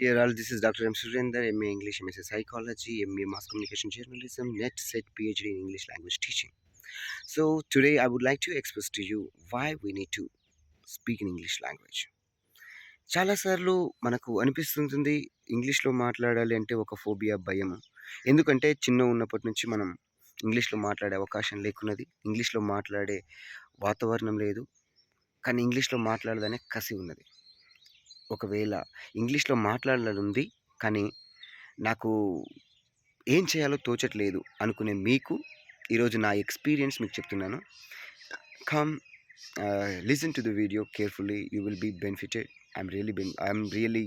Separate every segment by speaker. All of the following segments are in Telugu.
Speaker 1: Dear all, this is Dr. M. Surinder, MA English, MSc Psychology, MA Mass Communication Journalism, Net Set PhD in English Language Teaching. So today I would like to express to you why we need to speak in English language. చాలాసార్లు మనకు అనిపిస్తుంటుంది ఇంగ్లీష్లో మాట్లాడాలి అంటే ఒక ఫోబియా భయం ఎందుకంటే చిన్న ఉన్నప్పటి నుంచి మనం ఇంగ్లీష్లో మాట్లాడే అవకాశం లేకున్నది ఇంగ్లీష్లో మాట్లాడే వాతావరణం లేదు కానీ ఇంగ్లీష్లో మాట్లాడదనే కసి ఉన్నది ఒకవేళ ఇంగ్లీష్లో మాట్లాడాలని ఉంది కానీ నాకు ఏం చేయాలో తోచట్లేదు అనుకునే మీకు ఈరోజు నా ఎక్స్పీరియన్స్ మీకు చెప్తున్నాను. Come listen to the video carefully you will be benefited. I'm really ben I'm really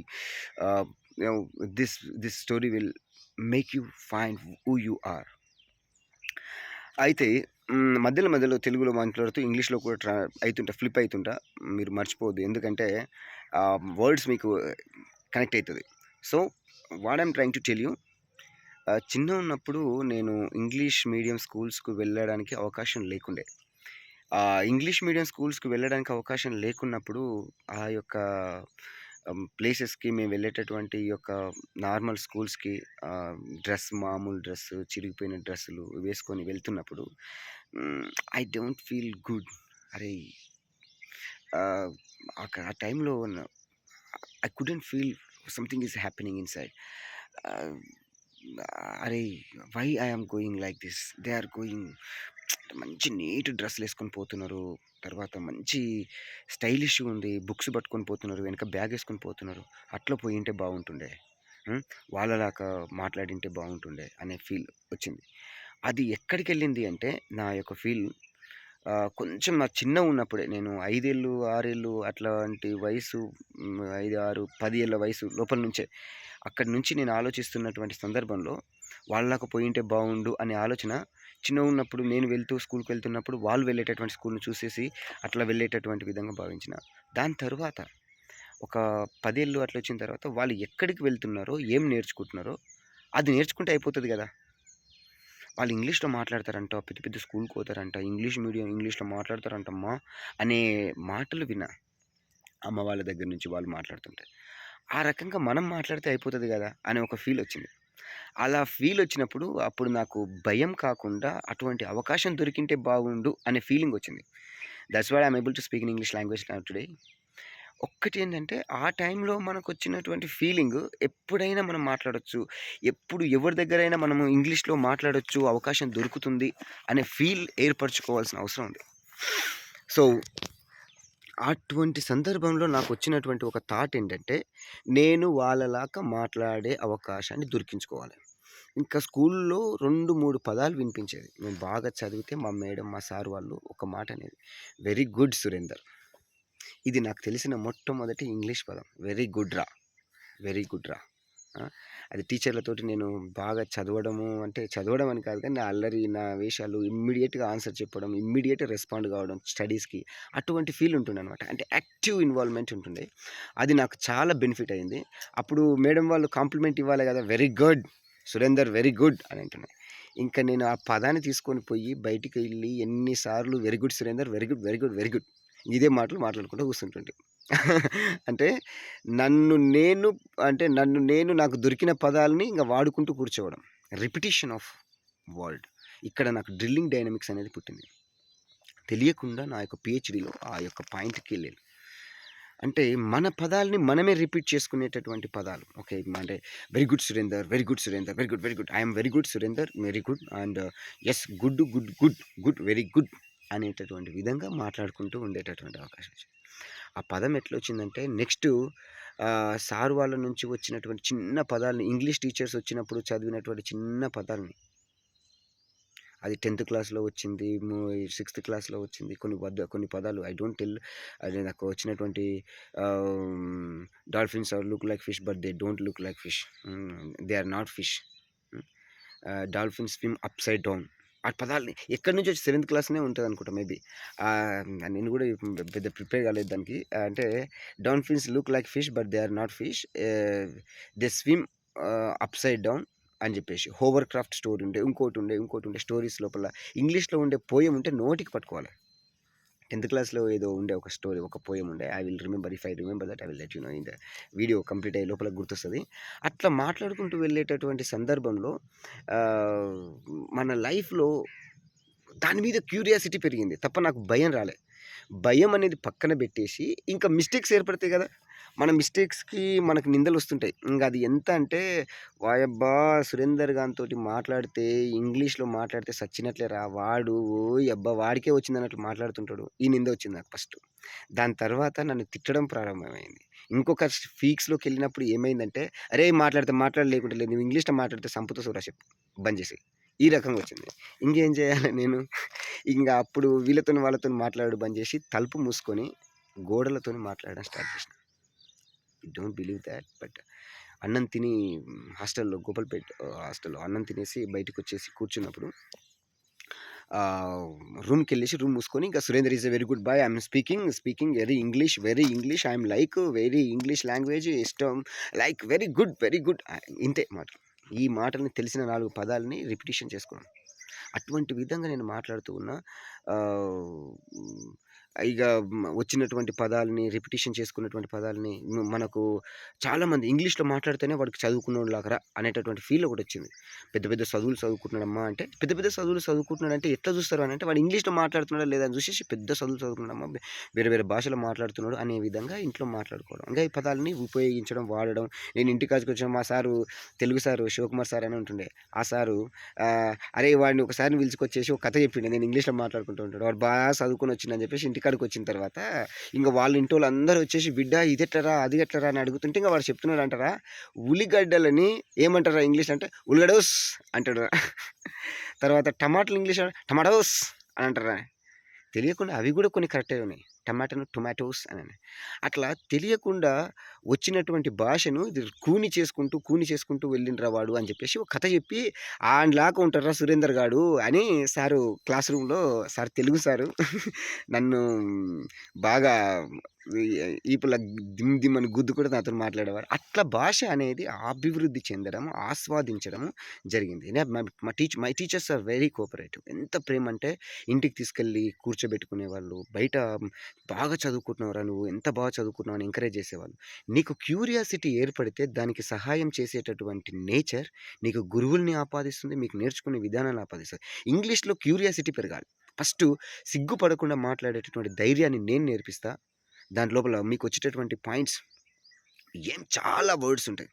Speaker 1: this this story will make you find who you are. అయితే మధ్యలో మధ్యలో తెలుగులో మాట్లాడుతూ ఇంగ్లీష్లో కూడా ట్రా అవుతుంటా ఫ్లిప్ అవుతుంటా మీరు మర్చిపోవద్దు. ఎందుకంటే వర్డ్స్ మీకు కనెక్ట్ అవుతుంది so what I'm trying to tell you చిన్న ఉన్నప్పుడు నేను ఇంగ్లీష్ మీడియం స్కూల్స్కు వెళ్ళడానికి అవకాశం లేకుండే. ఇంగ్లీష్ మీడియం స్కూల్స్కి వెళ్ళడానికి అవకాశం లేకున్నప్పుడు ఆ యొక్క ప్లేసెస్కి మేము వెళ్ళేటటువంటి ఈ యొక్క నార్మల్ స్కూల్స్కి డ్రెస్ మామూలు డ్రెస్ చిరిగిపోయిన డ్రెస్సులు వేసుకొని వెళ్తున్నప్పుడు ఐ డోంట్ ఫీల్ గుడ్. అరే ఆ, ఆ- ఆ టైంలో I couldn't feel something is happening inside అరే why I'm going like this? They are going మంచి నీట్ డ్రెస్సులు వేసుకొని పోతున్నారు. తర్వాత మంచి స్టైలిష్ ఉంది. బుక్స్ పట్టుకొని పోతున్నారు. వెనక బ్యాగ్ వేసుకొని పోతున్నారు. అట్లా పోయింటే బాగుంటుండే. వాళ్ళలాగా మాట్లాడింటే బాగుంటుండే అనే ఫీల్ వచ్చింది. అది ఎక్కడికి వెళ్ళింది అంటే నా యొక్క ఫీల్ కొంచెం నా చిన్న ఉన్నప్పుడే. నేను ఐదేళ్ళు ఆరేళ్ళు అట్లాంటి వయసు ఐదు ఆరు పది ఏళ్ళ వయసు లోపల నుంచే. అక్కడి నుంచి నేను ఆలోచిస్తున్నటువంటి సందర్భంలో వాళ్ళకు పోయింటే బాగుండు అనే ఆలోచన చిన్న ఉన్నప్పుడు నేను వెళ్తూ స్కూల్కి వెళ్తున్నప్పుడు వాళ్ళు వెళ్ళేటటువంటి స్కూల్ని చూసేసి అట్లా వెళ్ళేటటువంటి విధంగా భావించిన. దాని తర్వాత ఒక పదేళ్ళు అట్లా వచ్చిన తర్వాత వాళ్ళు ఎక్కడికి వెళ్తున్నారో ఏం నేర్చుకుంటున్నారో అది నేర్చుకుంటే అయిపోతుంది కదా. వాళ్ళు ఇంగ్లీష్లో మాట్లాడతారంట పెద్ద పెద్ద స్కూల్కి పోతారంట ఇంగ్లీష్ మీడియం ఇంగ్లీష్లో మాట్లాడతారంటమ్మా అనే మాటలు విన్నా అమ్మ వాళ్ళ దగ్గర నుంచి వాళ్ళు మాట్లాడుతుంటే ఆ రకంగా మనం మాట్లాడితే అయిపోతుంది కదా అనే ఒక ఫీల్ వచ్చింది. అలా ఫీల్ వచ్చినప్పుడు అప్పుడు నాకు భయం కాకుండా అటువంటి అవకాశం దొరికింటే బాగుండు అనే ఫీలింగ్ వచ్చింది. That's why I'm able to speak in English language today ఒక్కటి ఏంటంటే ఆ టైంలో మనకు వచ్చినటువంటి ఫీలింగ్ ఎప్పుడైనా మనం మాట్లాడచ్చు ఎప్పుడు ఎవరి దగ్గరైనా మనము ఇంగ్లీష్లో మాట్లాడొచ్చు అవకాశం దొరుకుతుంది అనే ఫీల్ ఏర్పరచుకోవాల్సిన అవసరం ఉంది. సో అటువంటి సందర్భంలో నాకు వచ్చినటువంటి ఒక థాట్ ఏంటంటే నేను వాళ్ళలాగా మాట్లాడే అవకాశాన్ని దొరికించుకోవాలి. ఇంకా స్కూల్లో రెండు మూడు పదాలు వినిపించేది. నేను బాగా చదివితే మా మేడం మా సార్ వాళ్ళు ఒక మాట అనేది వెరీ గుడ్ సురేందర్. ఇది నాకు తెలిసిన మొట్టమొదటి ఇంగ్లీష్ పదం. వెరీ గుడ్ రా. వెరీ గుడ్ రా. అది టీచర్లతోటి నేను బాగా చదవడము అంటే చదవడం అని కాదు కానీ నా అల్లరి నా వేషాలు ఇమ్మీడియట్గా ఆన్సర్ చెప్పడం ఇమ్మీడియట్ రెస్పాండ్ కావడం స్టడీస్కి అటువంటి ఫీల్ ఉంటుండే అనమాట అంటే యాక్టివ్ ఇన్వాల్వ్మెంట్ ఉంటుండే. అది నాకు చాలా బెనిఫిట్ అయింది. అప్పుడు మేడం వాళ్ళు కాంప్లిమెంట్ ఇవ్వాలి కదా very good. Surender very good అని అంటున్నాయి ఇంకా నేను ఆ పదాన్ని తీసుకొని పోయి బయటికి వెళ్ళి ఎన్నిసార్లు very good Surender very good very good very good ఇదే మాటలు మాట్లాడుకుంటూ కూర్చుంటుండే అంటే నన్ను నేను అంటే నన్ను నేను నాకు దొరికిన పదాలని ఇంకా వాడుకుంటూ కూర్చోవడం. Repetition of word. ఇక్కడ నాకు డ్రిల్లింగ్ డైనమిక్స్ అనేది పుట్టింది. తెలియకుండా నా యొక్క పిహెచ్డిలో ఆ యొక్క పాయింట్కి వెళ్ళాను. అంటే మన పదాలని మనమే రిపీట్ చేసుకునేటటువంటి పదాలు. ఓకే అంటే very good Surender very good Surender very good very good. I'm very good Surender very good. And yes good good good good very good అనేటటువంటి విధంగా మాట్లాడుకుంటూ ఉండేటటువంటి అవకాశం వచ్చింది ఆ పదం ఎట్లా వచ్చిందంటే నెక్స్ట్ సార్ వాళ్ళ నుంచి వచ్చినటువంటి చిన్న పదాలని ఇంగ్లీష్ టీచర్స్ వచ్చినప్పుడు చదివినటువంటి చిన్న పదాలని అది టెన్త్ క్లాస్లో వచ్చింది సిక్స్త్ క్లాస్లో వచ్చింది. కొన్ని పద కొన్ని పదాలు ఐ డోంట్ టెల్. అది నాకు వచ్చినటువంటి dolphins are look like fish but they don't look like fish. They are not fish. Dolphins swim upside down. ఆ పదాలని ఎక్కడి నుంచి వచ్చి సెవెంత్ క్లాస్నే ఉంటుంది అనుకుంటా మేబీ నేను కూడా పెద్ద ప్రిపేర్ కాలేదు దానికి. అంటే dolphins look like fish but they are not fish. They swim upside down. అని చెప్పేసి హోవర్ క్రాఫ్ట్ స్టోరీ ఉండే ఇంకోటి ఉండే ఇంకోటి ఉండే స్టోరీస్ లోపల ఇంగ్లీష్లో ఉండే పోయం ఉంటే నోటికి పట్టుకోవాలి 10థ్ క్లాస్‌లో ఏదో ఉండే ఒక స్టోరీ ఒక పోయం ఉండే. I will remember if I remember that I will let you know in the video complete అయ్యే లోపల గుర్తొస్తుంది అట్లా మాట్లాడుకుంటూ వెళ్ళేటటువంటి సందర్భంలో మన లైఫ్‌లో దాని మీద క్యూరియాసిటీ పెరిగింది. తప్ప నాకు భయం రాలే. భయం అనేది పక్కన పెట్టేసి ఇంకా మిస్టేక్స్ ఏర్పడతాయి కదా మన మిస్టేక్స్‌కి మనకు నిందలు వస్తుంటాయి ఇంకా అది ఎంత అంటే వాయబ్బా! సురేందర్ గానితోటి మాట్లాడితే ఇంగ్లీష్‌లో మాట్లాడితే సచ్చినట్లేరా వాడు అబ్బా వాడికే వచ్చింది అన్నట్లు మాట్లాడుతుంటాడు. ఈ నింద వచ్చింది నాకు ఫస్ట్. దాని తర్వాత నన్ను తిట్టడం ప్రారంభమైంది. ఇంకొక ఫీక్స్లోకి వెళ్ళినప్పుడు ఏమైందంటే, అరే మాట్లాడితే మాట్లాడలేకుంటే లేదు. నువ్వు ఇంగ్లీష్‌లో మాట్లాడితే సంపుతో సూరా చెప్పు. బంద్ చేసి ఈ రకంగా వచ్చింది. ఇంకేం చేయాలి నేను? ఇంకా అప్పుడు వీళ్ళతోని వాళ్ళతోని మాట్లాడు బంద్ చేసి తలుపు మూసుకొని గోడలతోని మాట్లాడడం స్టార్ట్ చేసినా. You don't believe that but అన్నం తిని హాస్టల్‌లో గోపాల్‌పేట్ హాస్టల్‌లో అన్నం తినేసి బయటికొచ్చేసి కూర్చున్నప్పుడు రూమ్కి వెళ్ళేసి రూమ్ మూసుకొని ఇంకా Surender is a very good boy. I'm speaking, speaking very English, very English. I'm like very English language ఇష్టం. Like very good, very good. ఇంతే మాటలు. ఈ మాటల్ని తెలిసిన నాలుగు పదాలని రిపిటిషన్ చేసుకున్నాను అటువంటి విధంగా నేను మాట్లాడుతూ ఉన్నా. ఇక వచ్చినటువంటి పదాలని రిపిటేషన్ చేసుకున్నటువంటి పదాలని మనకు చాలామంది ఇంగ్లీష్‌లో మాట్లాడితేనే వాడికి చదువుకున్నోడిలాగారా అనేటటువంటి ఫీల్ ఒకటొచ్చింది. పెద్ద పెద్ద చదువులు చదువుకుంటున్నాడమ్మా అంటే, పెద్ద పెద్ద చదువులు చదువుకుంటున్నాడంటే ఎట్లా చూస్తారు అంటే వాడు ఇంగ్లీష్‌లో మాట్లాడుతున్నాడా లేదా అని చూసేసి పెద్ద చదువులు చదువుకున్నాడమ్మా వేరే వేరే భాషలో మాట్లాడుతున్నాడు అనే విధంగా ఇంట్లో మాట్లాడుకోవడం. ఇంకా ఈ పదాలని ఉపయోగించడం, వాడడం. నేను ఇంటికాడికొచ్చిన మా sir Telugu sir Sivakumar sir అని ఉంటుండే. ఆ సారు అరే వాడిని ఒకసారి పిలుచుకొచ్చేసి ఒక కథ చెప్పిండే నేను ఇంగ్లీష్‌లో మాట్లాడుకుంటూ ఉంటాడు. వాడు బాగా చదువుకొనొచ్చిండని" చెప్పేసి ఇంటికి ఇంటికాడికొచ్చిన తర్వాత ఇంకా వాళ్ళ ఇంటోళ్ళందరూ వచ్చేసి "బిడ్డ ఇదెట్లరా? అది ఎట్లరా?" అని అడుగుతుంటే ఇంగ వాడు చెప్తున్నాడంటరా, ఉల్లిగడ్డలని ఏమంటారా ఇంగ్లీష్ అంటే ఉల్లిగడోస్ అంటాడురా. తర్వాత టమాటాలు ఇంగ్లీష్ టమాటోస్ అని అంటారా తెలియకుండా అవి కూడా కొన్ని కరెక్టే ఉన్నాయి. టమాటాను టొమాటోస్ అని అట్లా తెలియకుండా వచ్చినటువంటి భాషను ఇది కూని చేసుకుంటూ, కూని చేసుకుంటూ వెళ్ళిండ్రా వాడు అని చెప్పేసి ఒక కథ చెప్పి ఆయనలాగా ఉంటారా సురేందర్ గాడు? అని సారు క్లాస్ రూమ్‌లో సార్ తెలుగు సారు నన్ను బాగా ఈపుల దిమ్ దిమ్ అని గుద్దు కూడా నాతోని మాట్లాడేవారు. అట్లా భాష అనేది అభివృద్ధి చెందడం, ఆస్వాదించడం జరిగింది. మా teach my teachers are very cooperative. ఎంత ప్రేమ అంటే ఇంటికి తీసుకెళ్ళి కూర్చోబెట్టుకునేవాళ్ళు. బయట బాగా చదువుకుంటున్నారా నువ్వు. ఎంత బాగా చదువుకున్నావు అని ఎంకరేజ్ చేసేవాళ్ళు. నీకు క్యూరియాసిటీ ఏర్పడితే దానికి సహాయం చేసేటటువంటి నేచర్ నీకు గురువుల్ని ఆపాదిస్తుంది. మీకు నేర్చుకునే విధానాన్ని ఆపాదిస్తుంది ఇంగ్లీష్‌లో క్యూరియాసిటీ పెరగాలి. ఫస్ట్ సిగ్గుపడకుండా మాట్లాడేటటువంటి ధైర్యాన్ని నేను నేర్పిస్తా. దాని లోపల మీకొచ్చేటటువంటి పాయింట్స్ ఏం చాలా వర్డ్స్ ఉంటాయి.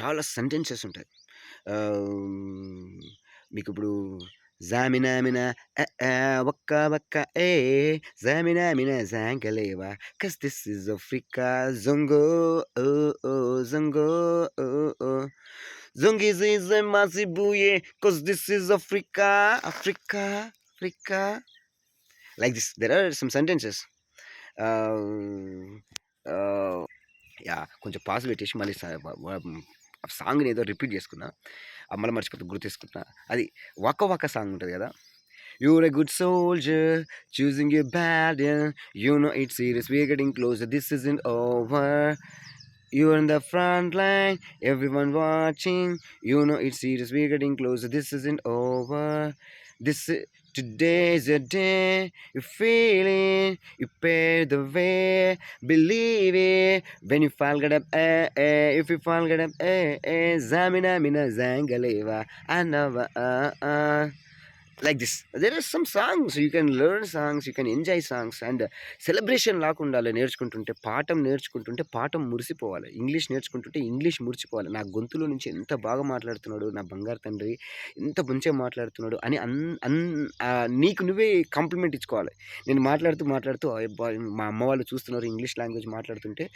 Speaker 1: చాలా సెంటెన్సెస్ ఉంటాయి. మీకు ఇప్పుడు జామినామినా ఒక్క ఏ ఏ జామినామినా జాంకలేవా కస్ దిస్ ఇస్ ఆఫ్రికా జొంగో ఓ ఓ జొంగో ఓ ఓ జొంగిజిజె మాజిబుయే cause this is Africa Africa Africa like this there are some sentences yeah కొంచెం పాజ్ పెట్టేసి మళ్ళీ సాంగ్ని ఏదో రిపీట్ చేసుకున్నా అమ్మల మర్చిపోతే గుర్తు తీసుకుంటున్నా అది ఒక్క ఒక్క సాంగ్ ఉంటుంది కదా? You're a good soldier choosing you bad you know it serious we're getting close this is in over you in the front line everyone watching you know it serious we're getting close this is in over this today's your day. You feel it. You pave the way. Believe it. When you fall get up, eh, eh. If you fall get up, eh, eh. Zamina mina zangaleva. Anava, uh, uh. Like this There are some songs you can learn songs you can enjoy songs and celebration లాగా ఉండాలి నేర్చుకుంటుంటే. పాఠం నేర్చుకుంటుంటే పాఠం మురిసిపోవాలి. English నేర్చుకుంటుంటే English మురిసిపోవాలి. నా గొంతులో నుంచి ఎంత బాగా మాట్లాడుతున్నాడు నా బంగారు తండ్రి. ఎంత మంచిగా మాట్లాడుతున్నాడు అని అన్ అన్ నీకు నువ్వే కాంప్లిమెంట్ ఇచ్చుకోవాలి. నేను మాట్లాడుతూ మాట్లాడుతూ మా అమ్మ వాళ్ళు చూస్తున్నారు ఇంగ్లీష్ లాంగ్వేజ్ మాట్లాడుతుంటే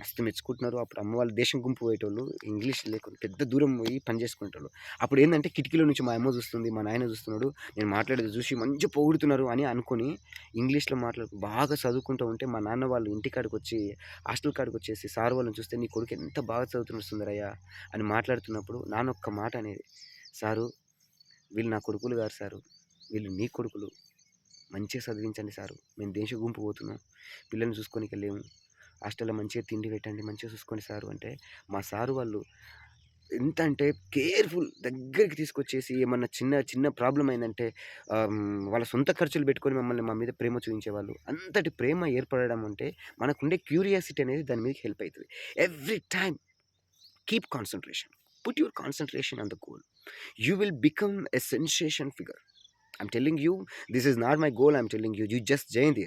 Speaker 1: మస్తు మెచ్చుకుంటున్నారు. అప్పుడు అమ్మ వాళ్ళు దేశం గుంపు పోయేటోళ్ళు. ఇంగ్లీష్ లేకుండా పెద్ద దూరం పోయి పని చేసుకునేటోళ్ళు. అప్పుడు ఏంటంటే కిటికీలో నుంచి మా అమ్మ చూస్తుంది. మా నాయన చూస్తున్నాడు. నేను మాట్లాడేది చూసి మంచిగా పొగుడుతున్నారు అని అనుకుని ఇంగ్లీష్‌లో మాట్లాడు బాగా చదువుకుంటూ ఉంటే మా నాన్న వాళ్ళు ఇంటికాడికి వచ్చి హాస్టల్ కాడికి వచ్చేసి సార్ వాళ్ళని చూస్తే "నీ కొడుకు ఎంత బాగా చదువుతున్నాడు సుందరయ్య" అని మాట్లాడుతున్నప్పుడు నాన్న ఒక్క మాట అనేది "సారు వీళ్ళు నా కొడుకులు గారు సారు. వీళ్ళు నీ కొడుకులు. మంచిగా చదివించండి సారు. మేము దేశ గుంపు పోతున్నాం. పిల్లల్ని చూసుకొని లేము. హాస్టల్‌లో మంచిగా తిండి పెట్టండి. మంచిగా చూసుకోండి సారు" అంటే మా సారు వాళ్ళు ఎంత అంటే కేర్‌ఫుల్ దగ్గరికి తీసుకొచ్చేసి ఏమన్నా చిన్న చిన్న ప్రాబ్లం అయిందంటే వాళ్ళ సొంత ఖర్చులు పెట్టుకొని మమ్మల్ని మా మీద ప్రేమ చూపించేవాళ్ళు అంతటి ప్రేమ ఏర్పడడం అంటే మనకుండే క్యూరియాసిటీ అనేది దాని మీద హెల్ప్ అవుతుంది every time keep concentration put your concentration on the goal. You will become a sensation figure. I'm telling you this is not my goal I'm telling you. You just జయంతి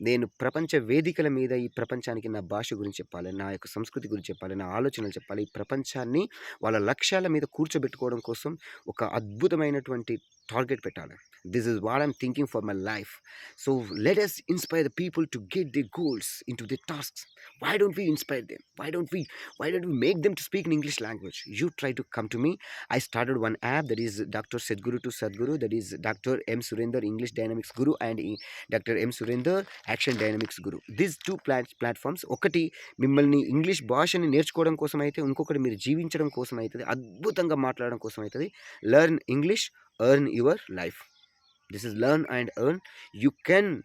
Speaker 1: నేను ప్రపంచ వేదికల మీద ఈ ప్రపంచానికి నా భాష గురించి చెప్పాలి. నా యొక్క సంస్కృతి గురించి చెప్పాలి. నా ఆలోచనలు చెప్పాలి. ఈ ప్రపంచాన్ని వాళ్ళ లక్ష్యాల మీద కూర్చోబెట్టుకోవడం కోసం ఒక అద్భుతమైనటువంటి టార్గెట్ పెట్టాలి. This is what I'm thinking for my life. So let inspire the people to get the goals into the tasks. Why don't we inspire them? Why don't we why don't we make them to speak in English language? You try to come to me. I started one app that is doctor Sadhguru to Sadhguru that is doctor M Surender English dynamics guru and doctor M Surender action dynamics guru these two two platforms ఒకటి మిమ్మల్ని ఇంగ్లీష్ భాషని నేర్చుకోవడం కోసం అయితే, ఇంకొకటి మీరు జీవించడం కోసం అవుతుంది అద్భుతంగా మాట్లాడడం కోసం అవుతుంది learn English, earn your life. This is learn and earn. You can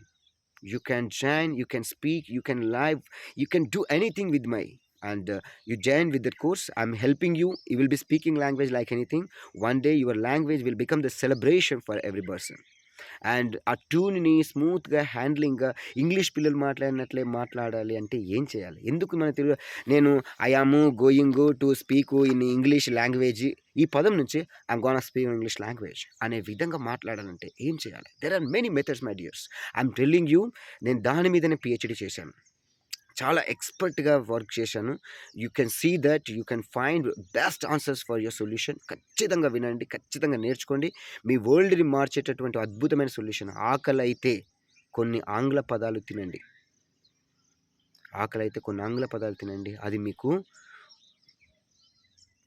Speaker 1: you can join. you can speak you can live you can do anything with my and uh, you join with that course. I'm helping you. You will be speaking language like anything. One day your language will become the celebration for every person. And ఆ ట్యూన్‌ని స్మూత్‌గా హ్యాండ్లింగ్‌గా ఇంగ్లీష్ పిల్లలు మాట్లాడినట్లే మాట్లాడాలి అంటే ఏం చేయాలి? ఎందుకు మన తెలుగు నేను I going to speak in English language ఈ పదం నుంచి I'm gonna speak English language అనే విధంగా మాట్లాడాలంటే ఏం చేయాలి? There are many methods my dears. I telling you నేను దాని మీదనే పిహెచ్డి చేశాను. చాలా ఎక్స్‌పర్ట్‌గా వర్క్ చేశాను. You can see that you can find best answers for your solution. ఖచ్చితంగా వినండి. ఖచ్చితంగా నేర్చుకోండి. మీ వరల్డ్‌ని మార్చేటటువంటి అద్భుతమైన సొల్యూషన్. ఆకలి అయితే కొన్ని ఆంగ్ల పదాలు తినండి. ఆకలి అయితే కొన్ని ఆంగ్ల పదాలు తినండి. అది మీకు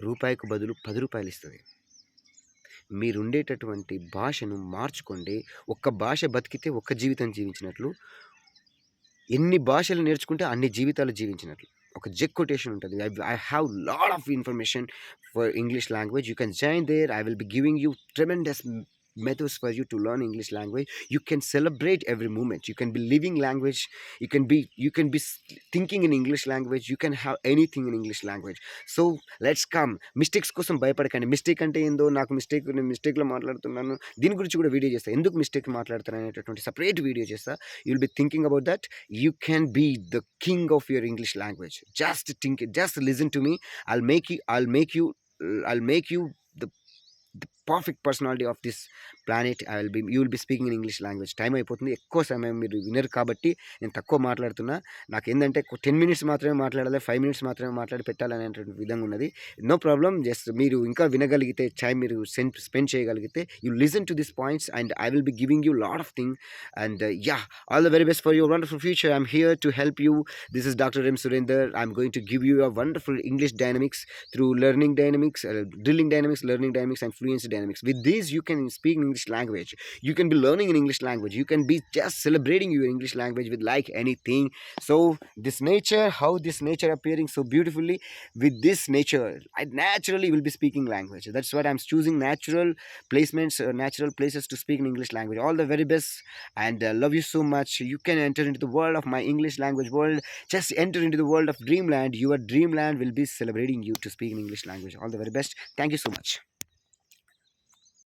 Speaker 1: రూపాయికి బదులు పది రూపాయలు ఇస్తుంది మీరుండేటటువంటి భాషను మార్చుకోండి. ఒక్క భాష బతికితే ఒక్క జీవితం జీవించినట్లు. ఎన్ని భాషలు నేర్చుకుంటే అన్ని జీవితాలు జీవించినట్లు. ఒక జెక్ కొటేషన్ ఉంటుంది I I have lot of information for English language. You can join there. I will be giving you tremendous methods for you to learn English language. You can celebrate every moment. You can be living language. You can be you can be thinking in English language. You can have anything in English language. So let's come. Mistakes కోసం భయపడకండి. మిస్టేక్ అంటే ఏందో నాకు మిస్టేక్ నేను మిస్టేక్‌లో మాట్లాడుతున్నాను. దీని గురించి కూడా వీడియో చేస్తా. ఎందుకు మిస్టేక్ మాట్లాడుతున్నాను అనేటటువంటి సెపరేట్ వీడియో చేస్తా. You will be thinking about that. You can be the king of your English language. Just think just listen to me. I'll make you I'll make you I'll make you the perfect personality of this planet I will be you will be speaking in English language. Time అయిపోతుంది. ఎక్కువ సమయం మీరు వినరు కాబట్టి నేను తక్కువ మాట్లాడుతున్నా. నాకు ఒక 10 మినిట్స్ మాత్రమే మాట్లాడాలి. ఫైవ్ మినిట్స్ మాత్రమే మాట్లాడి పెట్టాలనేటువంటి విధంగా ఉన్నది. No problem. జస్ట్ మీరు ఇంకా వినగలిగితే టైం మీరు సెండ్ స్పెండ్ చేయగలిగితే you listen to this points and I will be giving you lot of thing and yeah all the very best for your wonderful future. I'm here to help you. This is doctor M. Surender. I'm going to give you a wonderful English dynamics through learning dynamics drilling dynamics learning dynamics and and dynamics. With these, you can speak English language. You can be learning in English language. You can be just celebrating your English language with like anything. So this nature, how this nature appearing so beautifully with this nature, I naturally will be speaking language. That's what I'm choosing natural placements, uh, natural places to speak in English language. All the very best, and uh, love you so much. You can enter into the world of my English language world. Just enter into the world of dreamland. Your dreamland will be celebrating you to speak in English language. All the very best. Thank you so much.